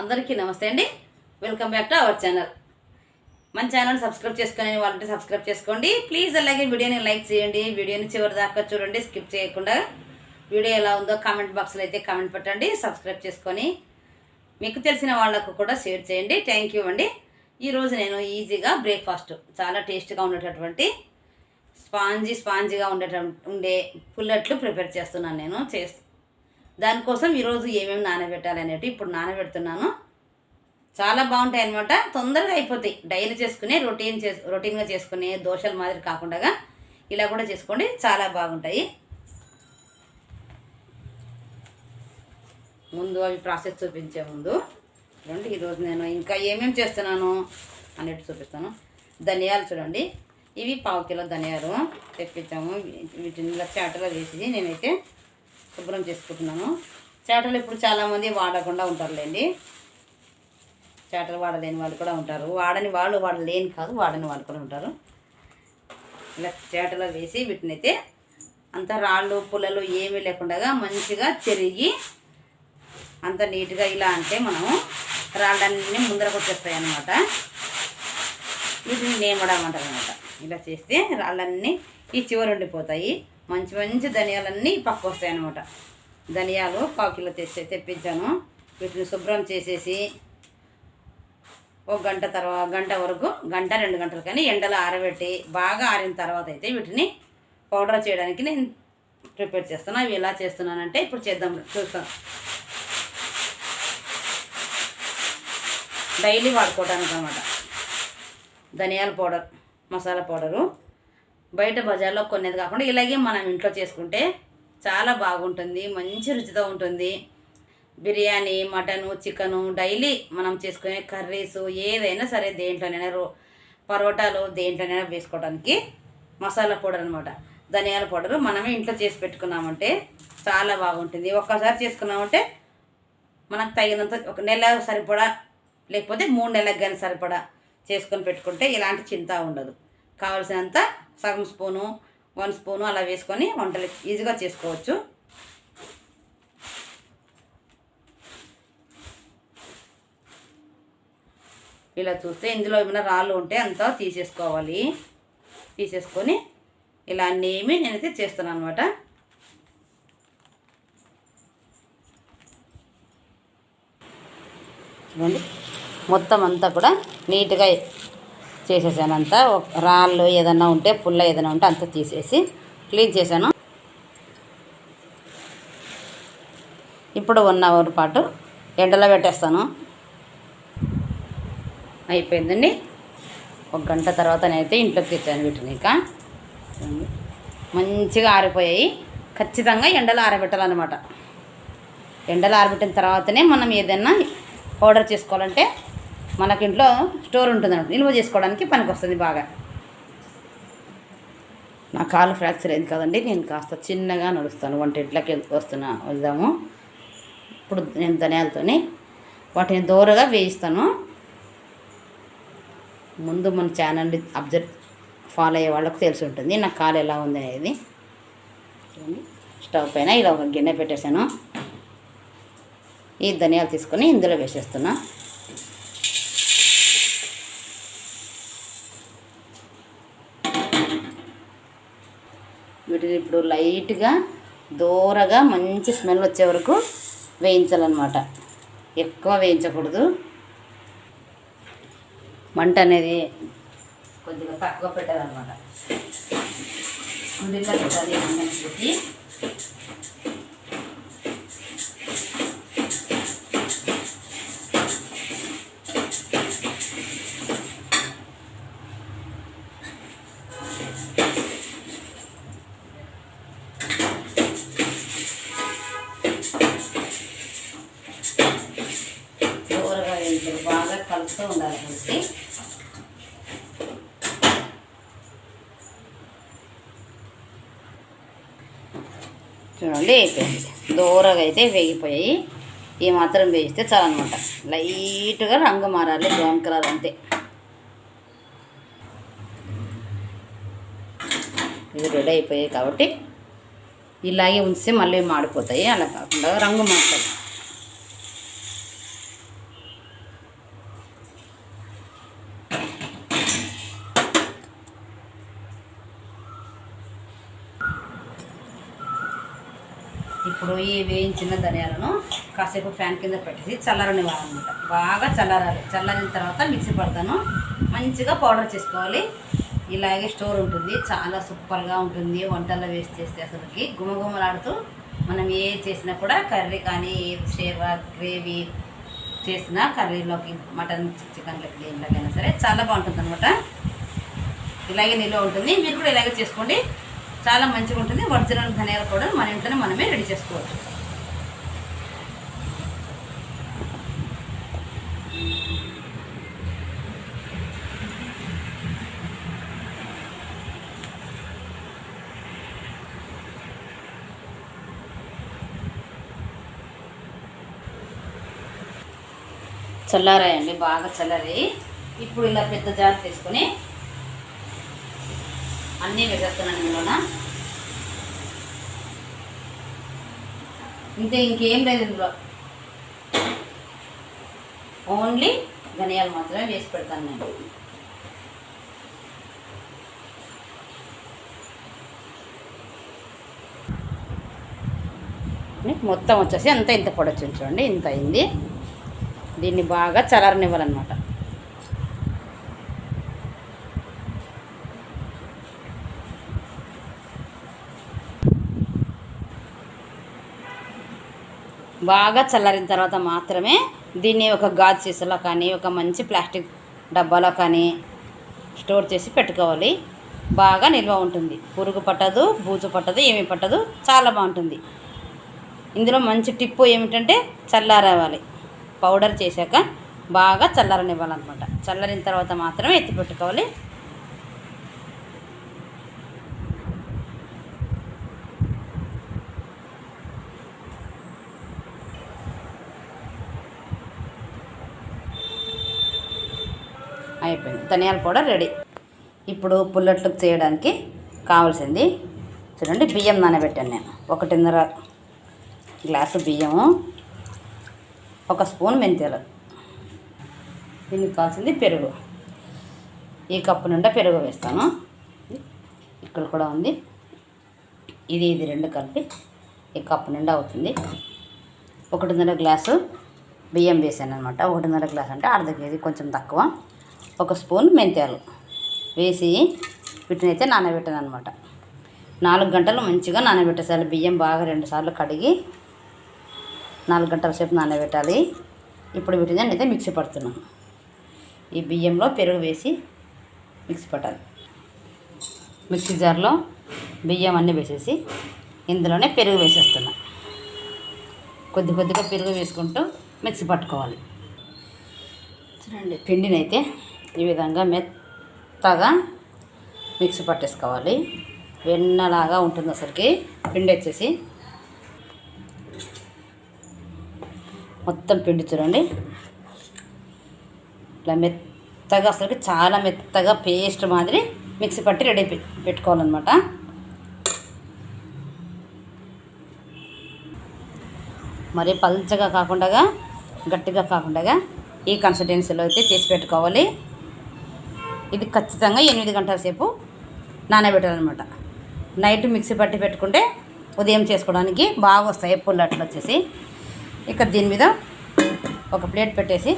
అందరికీ నమస్తే అండి. Welcome back to our channel మన ఛానల్ సబ్స్క్రైబ్ చేసుకునే వాళ్ళంటే సబ్స్క్రైబ్ చేసుకోండి. ప్లీజ్ అలాగే వీడియోని లైక్ చేయండి. వీడియోని చివరి దాకా చూడండి స్కిప్ చేయకుండా. వీడియో ఎలా ఉందో కామెంట్ బాక్స్లో అయితే కామెంట్ పెట్టండి సబ్స్క్రైబ్ చేసుకొని మీకు తెలిసిన వాళ్ళకు కూడా షేర్ చేయండి. థ్యాంక్ యూ అండి. ఈరోజు నేను ఈజీగా బ్రేక్ఫాస్ట్ చాలా టేస్ట్గా ఉండేటటువంటి స్పాంజీ స్పాంజీగా ఉండేట ఉండే పుల్లట్లు ప్రిపేర్ చేస్తున్నాను నేను. చేస్తాను దానికోసం ఈరోజు ఏమేమి నానబెట్టాలి అనేవి ఇప్పుడు నానబెడుతున్నాను. చాలా బాగుంటాయి అనమాట తొందరగా అయిపోతాయి. డైలీ చేసుకునే రొటీన్ చేసు రొటీన్గా చేసుకునే దోశల మాదిరి కాకుండా ఇలా కూడా చేసుకోండి. చాలా బాగుంటాయి. ముందు అవి ప్రాసెస్ చూపించే ముందు. చూడండి ఈరోజు నేను ఇంకా ఏమేమి చేస్తున్నాను అన్నట్టు చూపిస్తాను. ధనియాలు చూడండి. ఇవి పావు కిలో ధనియాలు తెప్పించాము. వీటిని ఇలా చాటలో వేసి నేనైతే శుభ్రం చేసుకుంటున్నాను చేటలు ఇప్పుడు చాలామంది వాడకుండా ఉంటారులేండి. చేటలు వాడలేని వాళ్ళు కూడా ఉంటారు. వాడని వాళ్ళు వాడలేని కాదు వాడని వాళ్ళు కూడా ఉంటారు. ఇలా చేటలో వేసి వీటిని అయితే అంత రాళ్ళు పుల్లలు ఏమీ లేకుండా మంచిగా చెరిగి అంత నీట్గా ఇలా అంటే మనము రాళ్ళన్నీ ముందర కొట్టేస్తాయి అన్నమాట. వీటిని నేమడం అంటారు అనమాట ఇలా చేస్తే రాళ్ళన్నీ ఈ చివరి ఉండిపోతాయి. మంచి మంచి ధనియాలన్నీ పక్క వస్తాయి అనమాట ధనియాలు పావు కిలో తెచ్చి తెప్పించాను వీటిని శుభ్రం చేసేసి ఒక గంట తర్వాత గంట వరకు గంట రెండు గంటలు కానీ ఎండలో ఆరబెట్టి బాగా ఆరిన తర్వాత అయితే వీటిని పౌడర్ చేయడానికి నేను ప్రిపేర్ చేస్తాను అవి ఎలా చేస్తున్నానంటే ఇప్పుడు చేద్దాం చూస్తాను డైలీ వాడుకోవడానికి అనమాట ధనియాల పౌడర్ మసాలా పౌడరు. బయట బజార్లో కొనేది కాకుండా ఇలాగే మనం ఇంట్లో చేసుకుంటే చాలా బాగుంటుంది మంచి రుచితో ఉంటుంది. బిర్యానీ మటను చికెను డైలీ మనం చేసుకునే కర్రీస్ ఏదైనా సరే దేంట్లోనైనా రో పరోటాలు దేంట్లోనైనా వేసుకోవడానికి మసాలా పౌడర్ అనమాట ధనియాల పౌడర్ మనమే ఇంట్లో చేసి పెట్టుకున్నామంటే చాలా బాగుంటుంది. ఒక్కసారి చేసుకున్నామంటే మనకు తగినంత ఒక నెల సరిపడా లేకపోతే మూడు నెలలకు కానీ సరిపడా చేసుకొని పెట్టుకుంటే ఇలాంటి చింత ఉండదు. కావలసినంత సగం స్పూను వన్ స్పూను అలా వేసుకొని వంటలు ఈజీగా చేసుకోవచ్చు. ఇలా చూస్తే ఇందులో ఏమైనా రాళ్ళు ఉంటే అంతా తీసేసుకోవాలి. తీసేసుకొని ఇలా అన్నీ నేనైతే చేస్తున్నాను అనమాట చూడండి మొత్తం అంతా కూడా నీట్గా చేసేసాను అంతా ఒక రాళ్ళు ఏదన్నా ఉంటే పుల్ల ఏదైనా ఉంటే అంతా తీసేసి క్లీన్ చేశాను. ఇప్పుడు వన్ అవర్ పాటు ఎండలో పెట్టేస్తాను. అయిపోయిందండి. ఒక గంట తర్వాత నేనైతే ఇంట్లోకి తెచ్చాను వీటిని ఇంకా. మంచిగా ఆరిపోయాయి. ఖచ్చితంగా ఎండలో ఆరబెట్టాలన్నమాట. ఎండలో ఆరబెట్టిన తర్వాతనే మనం ఏదైనా పౌడర్ చేసుకోవాలంటే మనకి ఇంట్లో స్టోర్ ఉంటుందన్నమాట. నిల్వ చేసుకోవడానికి పనికి వస్తుంది బాగా. నా కాలు ఫ్రాక్చర్ అయింది కదండి నేను కాస్త చిన్నగా నడుస్తాను. వంటింట్లోకి వస్తున్నా వెళ్దాము. ఇప్పుడు నేను ధనియాలతోని వాటిని దూరగా వేయిస్తాను. ముందు మన ఛానల్ని అబ్జర్వ్ ఫాలో అయ్యే వాళ్ళకి తెలిసి ఉంటుంది నా కాలు ఎలా ఉంది అనేది. స్టవ్ పైన ఇలా ఒక గిన్నె పెట్టేశాను. ఈ ధనియాలు తీసుకొని ఇందులో వేసేస్తున్నా. వీటిని ఇప్పుడు లైట్గా దూరగా మంచి స్మెల్ వచ్చే వరకు వేయించాలన్నమాట. ఎక్కువ వేయించకూడదు. మంట అనేది కొద్దిగా తక్కువ పెట్టాలన్నమాట. ముందుగా పెట్టాలి. మంటని పెట్టి చూడండి అయిపోయింది దూరగా అయితే వేగిపోయాయి. ఈ మాత్రం వేయిస్తే చాలన్నమాట లైట్గా రంగు మారాలి బ్రౌన్ కలర్ అంతే. ఇది రెడీ అయిపోయాయి కాబట్టి ఇలాగే ఉంచితే మళ్ళీ మాడిపోతాయి. అలా కాకుండా రంగు మారుతాయి. ఈ వేయించిన ధనియాలను కాసేపు ఫ్యాన్ కింద పెట్టేసి చల్లారనివ్వాలన్నమాట బాగా చల్లారాలి. చల్లారిన తర్వాత మిక్సీ పడతాను. మంచిగా పౌడర్ చేసుకోవాలి. ఇలాగే స్టోర్ ఉంటుంది. చాలా సూపర్గా ఉంటుంది. వంటల్లో వేస్ట్ చేస్తే అసలుకి గుమగుమలాడుతూ మనం ఏ చేసినా కూడా కర్రీ కానీ షేర్వా గ్రేవీ చేసినా కర్రీలోకి మటన్ చికెన్లోకి దేంట్లోకైనా సరే చాలా బాగుంటుంది అనమాట ఇలాగే నిల్వ ఉంటుంది. మీరు కూడా ఇలాగే చేసుకోండి. చాలా మంచిగా ఉంటుంది. ఒరిజినల్ ధనియాల కూడా మన ఇంట్లోనే మనమే రెడీ చేసుకోవచ్చు. చల్లారాయండి బాగా చల్లారి. ఇప్పుడు ఇలా పెద్ద జార్ తీసుకొని అన్నీ వేసేస్తున్నాను ఇందులోన. ఇంతే ఇంకేం లేదు ఇందులో. ఓన్లీ ధనియాలు మాత్రమే వేసి పెడతాను నేను. మొత్తం వచ్చేసి అంత ఇంత పొడొచ్చు చూడండి ఇంత అయింది. దీన్ని బాగా చల్లారనివ్వాలన్నమాట. బాగా చల్లారిన తర్వాత మాత్రమే దీన్ని ఒక గాజు సీసాలో కానీ ఒక మంచి ప్లాస్టిక్ డబ్బాలో కానీ స్టోర్ చేసి పెట్టుకోవాలి. బాగా నిల్వ ఉంటుంది. పురుగు పట్టదు బూజు పట్టదు ఏమి పట్టదు. చాలా బాగుంటుంది. ఇందులో మంచి టిప్పు ఏమిటంటే చల్లారవాలి. పౌడర్ చేశాక బాగా చల్లారనివ్వాలన్నమాట. చల్లారిన తర్వాత మాత్రమే ఎత్తి పెట్టుకోవాలి అయిపోయింది ధనియాల పౌడర్ రెడీ. ఇప్పుడు పుల్లట్లు చేయడానికి కావాల్సింది చూడండి బియ్యం నానబెట్టాను నేను. ఒకటిన్నర గ్లాసు బియ్యము ఒక స్పూన్ మెంతులు. దీనికి కావాల్సింది పెరుగు. ఈ కప్పు నిండా పెరుగు వేస్తాను. ఇక్కడ కూడా ఉంది. ఇది ఇది రెండు కలిపి ఈ కప్పు నిండా అవుతుంది. ఒకటిన్నర గ్లాసు బియ్యం వేసాను అనమాట ఒకటిన్నర గ్లాస్ అంటే అర్ధ కేజీ కొంచెం తక్కువ. ఒక స్పూన్ మెంతాలు వేసి వీటిని అయితే నానబెట్టాను అనమాట నాలుగు గంటలు మంచిగా నానబెట్టేసాలి బియ్యం బాగా రెండుసార్లు కడిగి నాలుగు గంటల సేపు నానబెట్టాలి. ఇప్పుడు వీటిని అయితే మిక్సీ పడుతున్నాను. ఈ బియ్యంలో పెరుగు వేసి మిక్సీ పట్టాలి. మిక్సీ జార్లో బియ్యం అన్నీ వేసేసి ఇందులోనే పెరుగు వేసేస్తున్నా. కొద్ది కొద్దిగా పెరుగు వేసుకుంటూ మిక్సీ పట్టుకోవాలి. చూడండి పిండినైతే ఈ విధంగా మెత్తగా మిక్సీ పట్టేసుకోవాలి. వెన్నలాగా ఉంటుంది అసలుకి. పిండి వచ్చేసి. మొత్తం పిండి చూడండి. ఇట్లా మెత్తగా అసలుకి చాలా మెత్తగా పేస్ట్ మాదిరి మిక్సీ పట్టి రెడీ పెట్టుకోవాలన్నమాట. మరి పల్చగా కాకుండా గట్టిగా కాకుండా ఈ కన్సిస్టెన్సీలో అయితే చేసి పెట్టుకోవాలి. ఇది ఖచ్చితంగా ఎనిమిది గంటల సేపు నానబెట్టాలన్నమాట. నైట్ మిక్సీ పట్టి పెట్టుకుంటే ఉదయం చేసుకోవడానికి బాగా వస్తాయి పుల్లట్లు వచ్చేసి. ఇక దీని మీద ఒక ప్లేట్ పెట్టేసి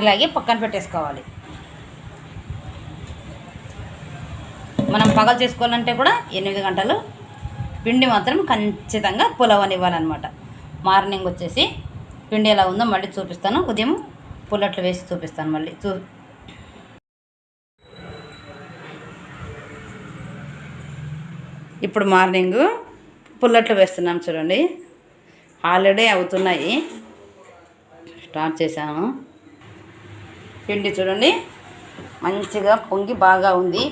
ఇలాగే పక్కన పెట్టేసుకోవాలి. మనం పగలు చేసుకోవాలంటే కూడా ఎనిమిది గంటలు పిండి మాత్రం ఖచ్చితంగా పులవనివ్వాలన్నమాట. మార్నింగ్ వచ్చేసి పిండి ఎలా ఉందో మళ్ళీ చూపిస్తాను. ఉదయం పుల్లట్లు వేసి చూపిస్తాను మళ్ళీ. చూ ఇప్పుడు మార్నింగ్ పుల్లట్లు వేస్తున్నాం చూడండి. ఆల్రెడీ అవుతున్నాయి. స్టార్ట్ చేశాను పిండి చూడండి. మంచిగా పొంగి బాగా ఉంది.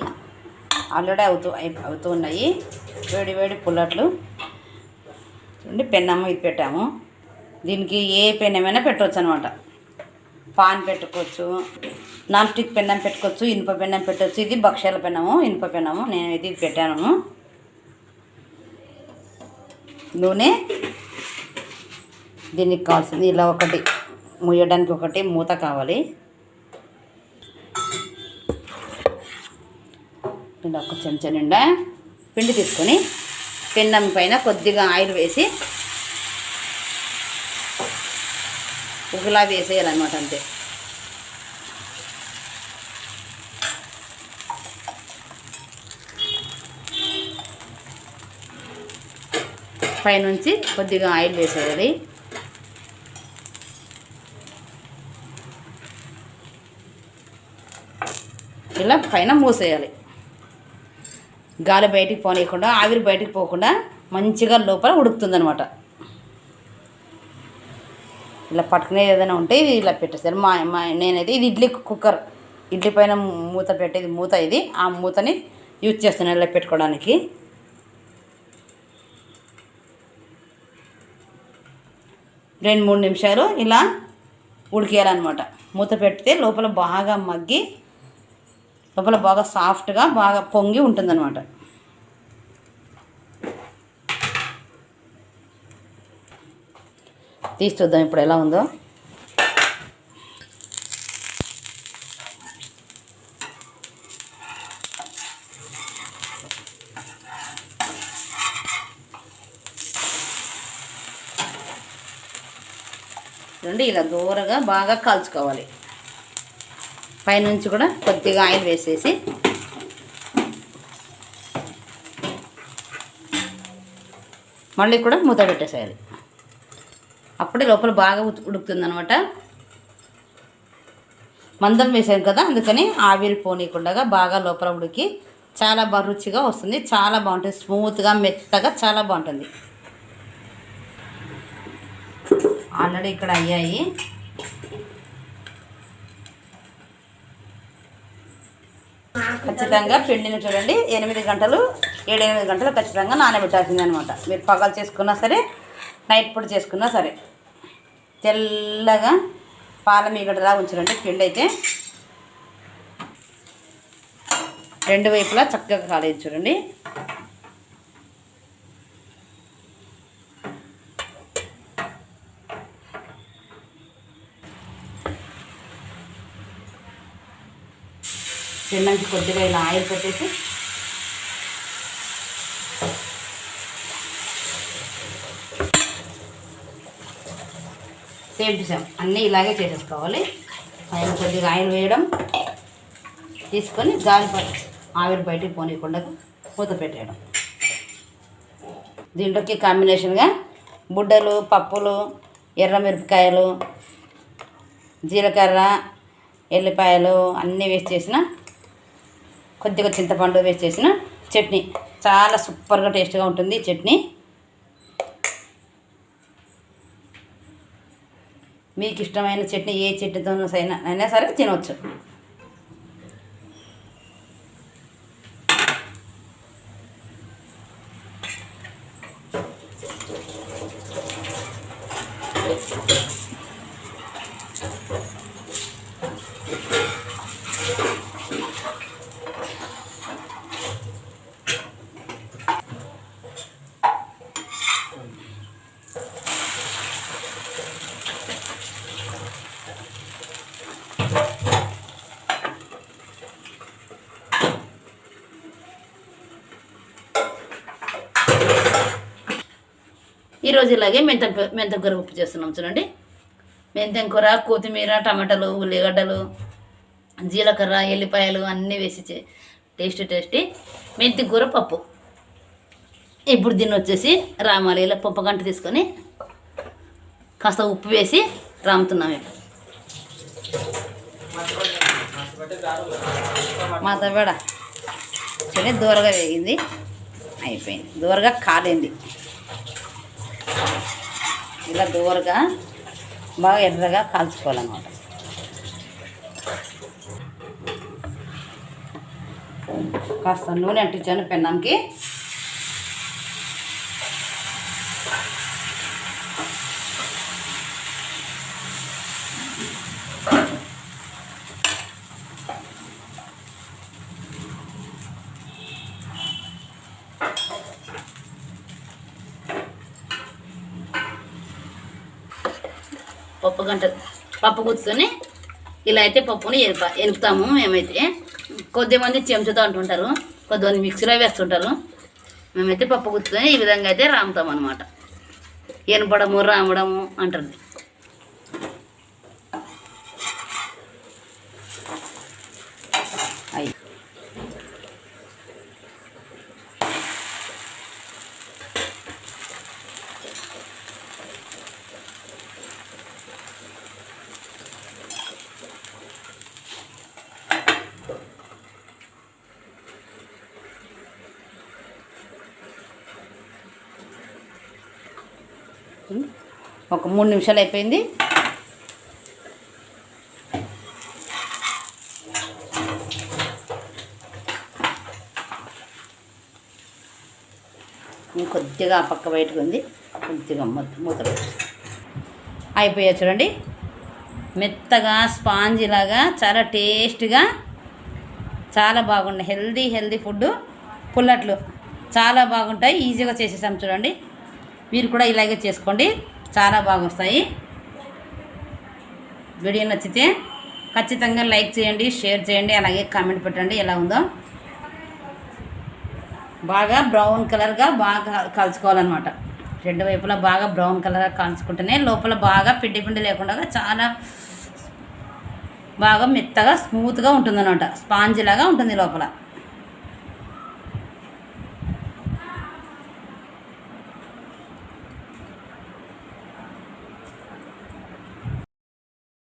ఆల్రెడీ అవుతూ అవుతూ ఉన్నాయి వేడి వేడి పుల్లట్లు. చూడండి పెన్నము ఇది పెట్టాము. దీనికి ఏ పెన్నమైనా పెట్టవచ్చు అనమాట పాన్ పెట్టుకోవచ్చు నాన్ స్టిక్ పెన్నం పెట్టుకోవచ్చు ఇనుప పెన్నం పెట్టవచ్చు ఇది భక్ష్యాల పెన్నము ఇనుప పెన్నము. నేను ఇది పెట్టాను. నూనె. దీనికి కావాల్సింది ఇలా ఒకటి ముయ్యడానికి ఒకటి మూత కావాలి. ఇలా ఒక చెంచా నిండా పిండి తీసుకొని పిండం పైన కొద్దిగా ఆయిల్ వేసి ఉగులా వేసేయాలన్నమాట అంతే. పైనుంచి కొద్దిగా ఆయిల్ వేసేయాలి. ఇలా పైన మూసేయాలి. గాలి బయటికి పోనీయకుండా ఆవిరి బయటికి పోకుండా మంచిగా లోపల ఉడుకుతుందనమాట ఇలా పట్టుకునేది ఏదైనా ఉంటే ఇది ఇలా పెట్టేస్తారు మా మా నేనైతే ఇది ఇడ్లీ కుక్కర్. ఇడ్లీ పైన మూత పెట్టేది మూత ఇది. ఆ మూతని యూజ్ చేస్తాను ఇలా పెట్టుకోవడానికి. రెండు మూడు నిమిషాలు ఇలా ఉడికేయాలన్నమాట. మూత పెడితే లోపల బాగా మగ్గి లోపల బాగా సాఫ్ట్గా బాగా పొంగి ఉంటుందన్నమాట. తీసి చూద్దాం ఇప్పుడు ఎలా ఉందో రెండు ఇలా దూరగా బాగా కాల్చుకోవాలి. పైనుంచి కూడా కొద్దిగా ఆయిల్ వేసేసి మళ్ళీ కూడా మూత పెట్టేసేయాలి. అప్పుడే లోపల బాగా ఉడుకుతుంది అనమాట మందం వేసాం కదా అందుకని ఆవిరి పోనీయకుండా బాగా లోపల ఉడికి చాలా బాగా రుచిగా వస్తుంది. చాలా బాగుంటుంది. స్మూత్గా మెత్తగా చాలా బాగుంటుంది. ఆల్రెడీ ఇక్కడ అయ్యాయి. ఖచ్చితంగా పిండిని చూడండి. ఎనిమిది గంటలు ఏడెనిమిది గంటలు ఖచ్చితంగా నానబెట్టాల్సింది అనమాట మీరు పగలు చేసుకున్నా సరే నైట్ పొడి చేసుకున్నా సరే. తెల్లగా పాల మీగడలా ఉంచారండి పిండి అయితే. రెండు వైపులా చక్కగా కాలేదు చూడండి. పెళ్ళంకి కొద్దిగా ఇలా ఆయిల్ పెట్టేసి సేమ్ టు సేమ్ అన్నీ ఇలాగే చేసేసుకోవాలి. పైన కొద్దిగా ఆయిల్ వేయడం తీసుకొని గాలి ఆవిరి బయటికి పోనీయకుండా మూత పెట్టేయడం. దీంట్లోకి కాంబినేషన్గా బుడ్డలు పప్పులు ఎర్రమిరపకాయలు జీలకర్ర ఎల్లిపాయలు అన్నీ వేసి చేసిన కొద్దిగా చింతపండు వేసి చేసిన చట్నీ. చాలా సూపర్గా టేస్ట్గా ఉంటుంది చట్నీ. మీకు ఇష్టమైన చట్నీ ఏ చట్నీతో అయినా అయినా సరే తినవచ్చు ఈరోజు ఇలాగే మెంత మెంతకూర ఉప్పు చేస్తున్నాం చూడండి. మెంతంకూర కొత్తిమీర టమాటాలు ఉల్లిగడ్డలు జీలకర్ర ఎల్లిపాయలు అన్నీ వేసి టేస్టీ టేస్టీ మెంతి కూర పప్పు. ఇప్పుడు దీన్ని వచ్చేసి రామాలి ఇలా పప్పు గంట తీసుకొని కాస్త ఉప్పు వేసి రాముతున్నాం ఇప్పుడు. మా తవ్వడ చూడండి దూరగా వేగింది. అయిపోయింది. దూరగా కాలింది. ఇలా దూరగా బాగా ఎర్రగా కాల్చుకోవాలన్నమాట. కాస్త నూనె అంటించాను పెన్నంకి పప్పు గంట పప్పు కూర్చొని ఇలా అయితే పప్పుని ఎనుప ఎనుపుతాము మేమైతే. కొద్దిమంది చెంచుతో అంటుంటారు కొద్దిమంది మిక్సీలో వేస్తుంటారు. మేమైతే పప్పు గుర్తుని ఈ విధంగా అయితే రాముతాం అనమాట ఎనపడము రామడము అంటుంది. ఒక మూడు నిమిషాలు అయిపోయింది. కొద్దిగా ఆ పక్క బయటకు ఉంది. కొద్దిగా మూత మూత అయిపోయా చూడండి. మెత్తగా స్పాంజీలాగా చాలా టేస్ట్గా చాలా బాగున్నాయి హెల్దీ హెల్దీ ఫుడ్ పుల్లట్లు చాలా బాగుంటాయి. ఈజీగా చేసేసాం చూడండి. మీరు కూడా ఇలాగే చేసుకోండి. చాలా బాగా వస్తాయి వీడియో నచ్చితే ఖచ్చితంగా లైక్ చేయండి షేర్ చేయండి అలాగే కామెంట్ పెట్టండి ఎలా ఉందో. బాగా బ్రౌన్ కలర్గా బాగా కలుసుకోవాలన్నమాట రెండు వైపులా బాగా బ్రౌన్ కలర్గా కాల్చుకుంటేనే లోపల బాగా పిండి పిండి లేకుండా చాలా బాగా మెత్తగా స్మూత్గా ఉంటుందన్నమాట. స్పాంజ్ లాగా ఉంటుంది లోపల.